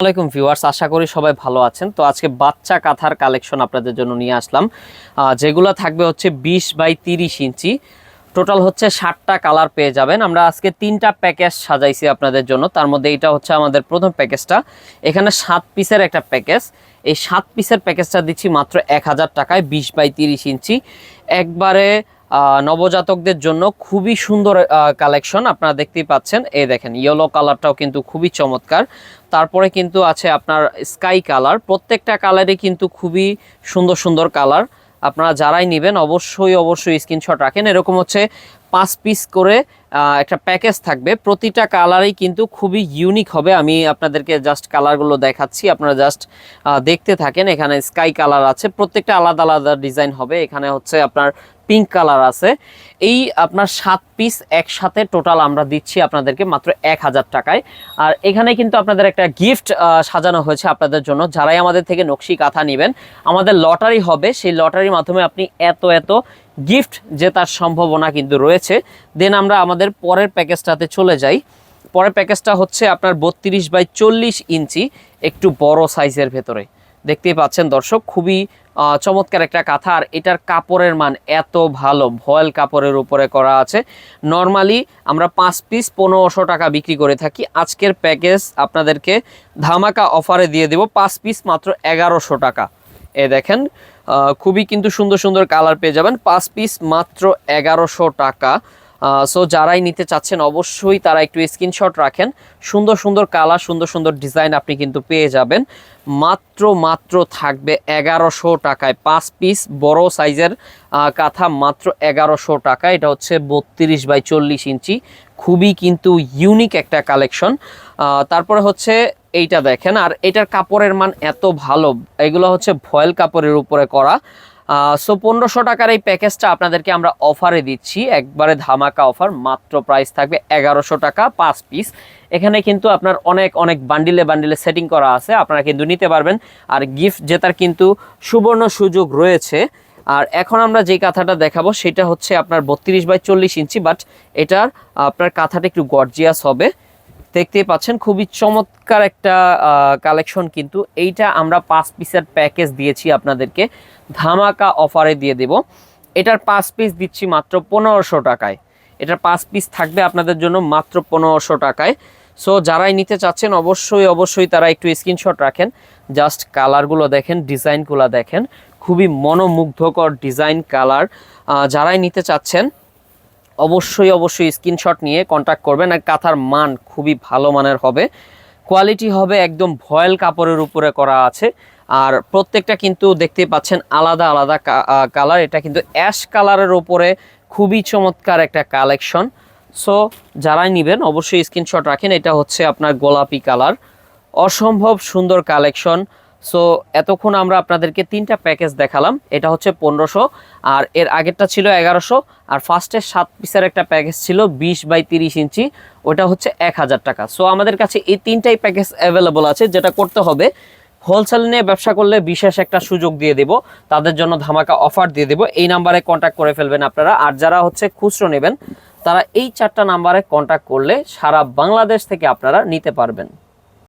আসসালামাইকুম ভিউয়ার্স, আশা করি সবাই ভালো আছেন। তো আজকে বাচ্চা কাঁথার কালেকশন আপনাদের জন্য নিয়ে আসলাম। যেগুলো থাকবে হচ্ছে বিশ বাই তিরিশ ইঞ্চি। টোটাল হচ্ছে ষাটটা কালার পেয়ে যাবেন। আমরা আজকে তিনটা প্যাকেজ সাজাইছি আপনাদের জন্য। তার মধ্যে এটা হচ্ছে আমাদের প্রথম প্যাকেজটা। এখানে সাত পিসের একটা প্যাকেজ। এই সাত পিসের প্যাকেজটা দিচ্ছি মাত্র এক হাজার টাকায় বিশ বাই তিরিশ ইঞ্চি। একবারে নবজাতকদের জন্য খুবই সুন্দর কালেকশন আপনারা দেখতেই পাচ্ছেন। এই দেখেন ইয়েলো কালারটাও কিন্তু খুবই চমৎকার। তারপরে কিন্তু আছে আপনার স্কাই কালার প্রত্যেকটা কালারই কিন্তু খুবই সুন্দর সুন্দর কালার আপনারা যারাই নেবেন, অবশ্যই অবশ্যই স্ক্রিনশট রাখেন। এরকম হচ্ছে পাঁচ পিস করে একটা প্যাকেজ থাকবে। প্রতিটা কালারই কিন্তু খুবই ইউনিক হবে। আমি আপনাদেরকে জাস্ট কালারগুলো দেখাচ্ছি। আপনারা জাস্ট দেখতে থাকেন। এখানে স্কাই কালার আছে। প্রত্যেকটা আলাদা আলাদা ডিজাইন হবে। এখানে হচ্ছে আপনার পিঙ্ক কালার আছে। এই আপনার সাত পিস একসাথে টোটাল আমরা দিচ্ছি আপনাদেরকে মাত্র এক হাজার টাকায়। আর এখানে কিন্তু আপনাদের একটা গিফট সাজানো হয়েছে আপনাদের জন্য। যারাই আমাদের থেকে নকশি কাঁথা নেবেন, আমাদের লটারি হবে। সেই লটারির মাধ্যমে আপনি এত এত গিফট জেতার সম্ভাবনা কিন্তু রয়েছে। দেন আমরা আমাদের পরের প্যাকেজটাতে চলে যাই। পরের প্যাকেজটা হচ্ছে আপনার বত্রিশ বাই চল্লিশ ইঞ্চি, একটু বড় সাইজের ভেতরে। দেখতেই পাচ্ছেন দর্শক, খুবই চমৎকার একটা কাঁথা। আর এটার কাপড়ের মান এত ভালো, ভয়েল কাপড়ের উপরে করা আছে। নর্মালি আমরা পাঁচ পিস পনেরোশো টাকা বিক্রি করে থাকি। আজকের প্যাকেজ আপনাদেরকে ধামাকা অফারে দিয়ে দেব। পাঁচ পিস মাত্র এগারোশো টাকা। এ দেখেন খুবই কিন্তু সুন্দর সুন্দর কালার পেয়ে যাবেন। পাঁচ পিস মাত্র এগারোশো টাকা। সো যারাই নিতে চাচ্ছেন অবশ্যই তারা একটু স্ক্রিনশট রাখেন। সুন্দর সুন্দর কালার সুন্দর সুন্দর ডিজাইন আপনি কিন্তু পেয়ে যাবেন। মাত্র মাত্র থাকবে এগারোশো টাকায়। পাঁচ পিস বড় সাইজের কাঁথা মাত্র এগারোশো টাকা এটা হচ্ছে বত্রিশ বাই চল্লিশ ইঞ্চি। খুবই কিন্তু ইউনিক একটা কালেকশন তারপরে হচ্ছে এইটা দেখেন। আর এটার কাপড়ের মান এত ভালো। এগুলো হচ্ছে ভয়েল কাপড়ের উপরে করা। সো পনেরোশো টাকার এই প্যাকেজটা আপনাদেরকে আমরা অফারে দিচ্ছি। একবারে ধামাকা অফার মাত্র প্রাইস থাকবে এগারোশো টাকা পাঁচ পিস এখানে কিন্তু আপনার অনেক অনেক বান্ডিলে বান্ডিলে সেটিং করা আছে, আপনারা কিন্তু নিতে পারবেন। আর গিফট জেতার কিন্তু সুবর্ণ সুযোগ রয়েছে। আর এখন আমরা যে কাঁথাটা দেখাবো, সেটা হচ্ছে আপনার বত্রিশ বাই চল্লিশ ইঞ্চি বাট এটার আপনার কাঁথাটা একটু গর্জিয়াস হবে। দেখতেই পাচ্ছেন, খুবই চমৎকার একটা কালেকশন কিন্তু। এইটা আমরা পাঁচ পিসের প্যাকেজ দিয়েছি আপনাদেরকে। ধামাকা অফারে দিয়ে দেব। এটার পাঁচ পিস দিচ্ছি মাত্র পনেরোশো টাকায়। এটার পাঁচ পিস থাকবে আপনাদের জন্য মাত্র পনেরোশো টাকায়। সো যারাই নিতে চাচ্ছেন, অবশ্যই অবশ্যই তারা একটু স্ক্রিনশট রাখেন। জাস্ট কালারগুলো দেখেন ডিজাইনগুলো দেখেন। খুবই মনোমুগ্ধকর ডিজাইন কালার যারাই নিতে চাচ্ছেন অবশ্যই অবশ্যই স্ক্রিনশট নিয়ে কন্ট্যাক্ট করবেন। আর কাঁথার মান খুবই ভালো মানের হবে। কোয়ালিটি হবে একদম ভয়েল কাপড়ের উপরে করা আছে। আর প্রত্যেকটা কিন্তু দেখতে পাচ্ছেন আলাদা আলাদা কালার এটা কিন্তু অ্যাশ কালারের উপরে খুবই চমৎকার একটা কালেকশন সো যারাই নেবেন অবশ্যই স্ক্রিনশট রাখেন। এটা হচ্ছে আপনার গোলাপি কালার অসম্ভব সুন্দর কালেকশন সো এতক্ষণ আমরা আপনাদেরকে তিনটা প্যাকেজ দেখালাম। এটা হচ্ছে পনেরোশো, আর এর আগেরটা ছিল এগারোশো, আর ফার্স্টের সাত পিসের একটা প্যাকেজ ছিল বিশ বাই তিরিশ ইঞ্চি, ওটা হচ্ছে এক হাজার টাকা। সো আমাদের কাছে এই তিনটাই প্যাকেজ অ্যাভেলেবল আছে, যেটা করতে হবে হোলসেল নিয়ে ব্যবসা করলে বিশেষ একটা সুযোগ দিয়ে দেব, তাদের জন্য ধামাকা অফার দিয়ে দেব। এই নাম্বারে কন্ট্যাক্ট করে ফেলবেন আপনারা, আর যারা হচ্ছে খুচরো নেবেন, তারা এই চারটা নাম্বারে কন্ট্যাক্ট করলে সারা বাংলাদেশ থেকে আপনারা নিতে পারবেন।